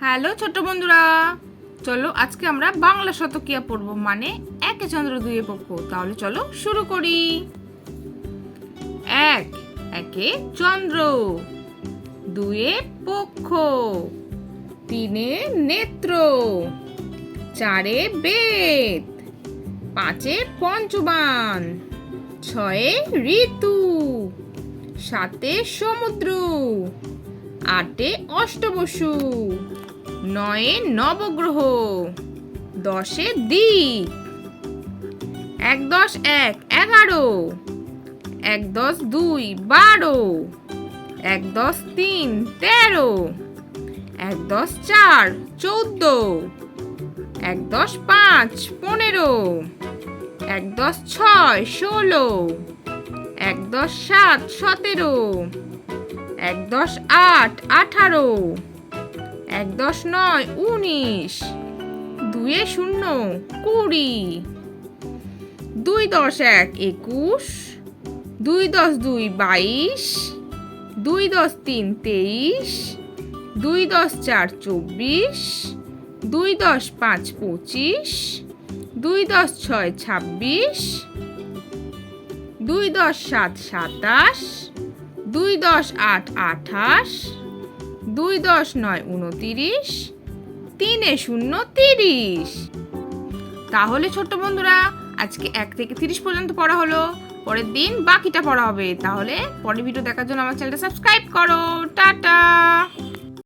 Hello ছোট বন্ধুরা। চলো, আজকে আমরা বাংলা শতকিয়া পড়ব মানে একে চন্দ্র দুয়ে পক্ষ। তাহলে চলো শুরু করি। এক, একে চন্দ্র দুয়ে পক্ষ। তিনে নেত্র, চারে বেদ পাঁচে পঞ্চবান, ছয়ে ঋতু, সাতে সমুদ্র আটে অষ্টবসু, নয়ে নবগ্রহ, দশে দ্বীপ। এক দশ এক এগারো, এক দশ দুই বারো, এক দশ তিন তেরো, এক দশ চার চৌদ্দ, এক দশ পাঁচ পনেরো, এক দশ ছয় ষোলো, এক দশ সাত সতেরো এক দশ আট, আঠারো। এক দশ নয়, উনিশ। দুয়ে শূন্য, কুড়ি। দুই দশ এক, একুশ। দুই দশ দুই, বাইশ। দুই দশ তিন, তেইশ। দুই দশ চার, চব্বিশ। দুই দশ পাঁচ, পঁচিশ। দুই দশ ছয়, ছাব্বিশ। দুই দশ সাত, সাতাশ। দুই দশ আট আঠাশ, দুই দশ নয় উনতিরিশ, তিনে শূন্য তিরিশ। তাহলে ছোট্ট বন্ধুরা, আজকে এক থেকে তিরিশ পর্যন্ত পড়া হলো। পরের দিন বাকিটা পড়া হবে। তাহলে পরের ভিডিও দেখার জন্য আমার চ্যানেলটা সাবস্ক্রাইব করো। টাটা!